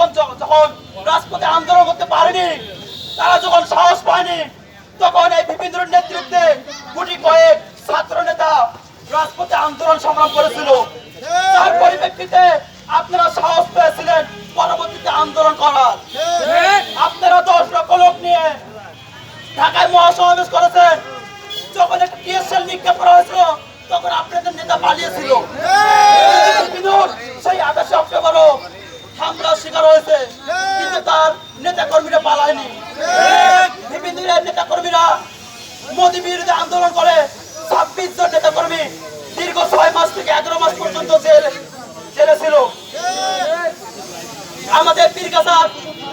তখন য- যখন রাজপথে আন্দোলন করতে পারেনি তারা যখন সাহস পায়নি তখন এই বিপিন্দ্র নেতৃত্বে গুটি কয়েক ছাত্র নেতা রাজপথে আন্দোলন সংগ্রাম করেছিল। তার পরিপ্রেক্ষিতে আপনারা সাহস পেয়েছিলেন পরবর্তীতে আন্দোলন করার। আপনারা দশ লক্ষ লোক নিয়ে ঢাকায় মহাসমাবেশ করেছেন। যখন একটা টিএসএল নিক্ষেপ করা হয়েছিল তখন আপনাদের নেতা পালিয়েছিল। বিনোদ সেই আঠাশে অক্টোবরও হামলার শিকার হয়েছে, কিন্তু তার নেতা কর্মীরা পালায়নি। বিভিন্ন নেতা কর্মীরা মোদী বিরোধী আন্দোলন করে, ছাব্বিশ জন নেতা কর্মী দীর্ঘ ছয় মাস থেকে এগারো মাস পর্যন্ত জেল, জেলে ছিল। আমাদের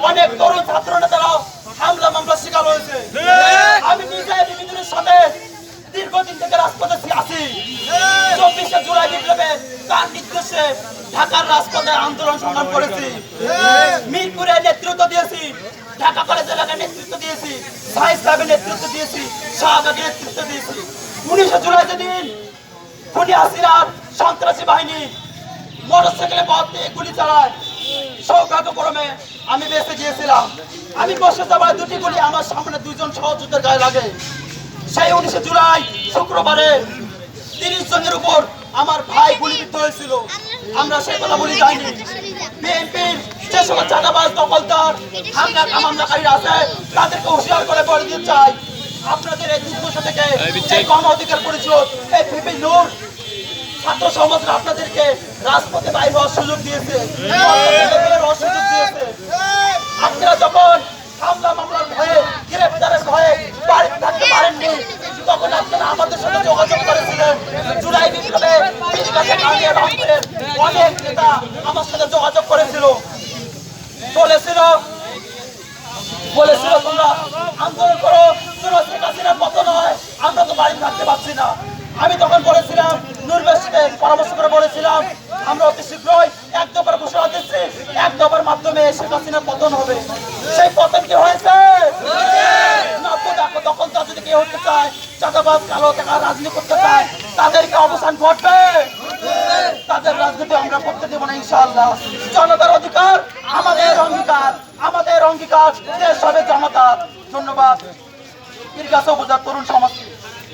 অনেক তরুণ ছাত্র নেতারা হামলা মামলা শিকার হয়েছে। আমি নিজে বিপিনের সাথে দীর্ঘদিন থেকে রাজপথে আছি। চব্বিশে জুলাই বিপ্লবে তার নির্দেশে ঢাকার রাজপথে আন্দোলন সংগ্রাম করেছি। নেতৃত্ব দিয়েছি। ঢাকা কলেজ এলাকায় নেতৃত্ব দিয়েছি। সাইন্স ক্লাবের নেতৃত্ব দিয়েছি। শাহবাগের নেতৃত্ব দিয়েছি। উনিশে জুলাই যেদিন খুনি হাসিনার সন্ত্রাসী বাহিনী মোটরসাইকেলে পথ দিয়ে গুলি চালায় সৌভাগ্যক্রমে আমি বেঁচে গিয়েছিলাম। আমি বসে যাবার দুটি গুলি আমার সামনে দুজন সহযোদ্ধার গায়ে লাগে। সেই উনিশে জুলাই শুক্রবারে তিরিশ জনের উপর আমার ভাই গুলিবিদ্ধ হয়েছিল। আমরা সেই কথা বলি যাইনি। যে সকল চাঁদাবাজ দখলদার হামলা কামান্দাকারীরা আছে তাদেরকে হুঁশিয়ার করে বলে দিতে চাই। আপনাদের এই দুর্দশ থেকে এই গণ অধিকার পরিষদ এই বিভিন্ন ছাত্র সমাজরা আপনাদেরকে রাজপথে বাইর হওয়ার সুযোগ দিয়েছে। সুযোগ দিয়েছে। আপনারা যখন হামলা মামলার ভয়ে গ্রেফতারের ভয়ে বাড়িতে থাকতে পারেননি তখন আপনারা আমাদের সাথে যোগাযোগ করেছিলেন। জুলাই বিপ্লবে অনেক নেতা আমার সাথে যোগাযোগ করেছিল বলেছিল বলেছিল তোমরা আন্দোলন করো তোমরা শেখ হাসিনার মতো নয়। আমরা তো বাড়ি থাকতে পারছি না। আমি তখন বলেছিলাম নূরবের পরামর্শ করে বলেছিলাম, আমরা অতি শীঘ্রই এক দফার ঘোষণা দিচ্ছি, এক দফার মাধ্যমে শেখ হাসিনার পতন হবে। সেই পতন কি হয়েছে? তখন তা যদি কেউ হতে চায়, চাঁদাবাজ, কালো টাকা রাজনীতি করতে চায়, তাদেরকে অবসান ঘটবে। তাদের রাজনীতি আমরা করতে দেবো না, ইনশাআল্লাহ। জনতার অধিকার, আমাদের অঙ্গীকার। অঙ্গীকার দেশ হবে জনতা ধন্যবাদ। তরুণ সমাজ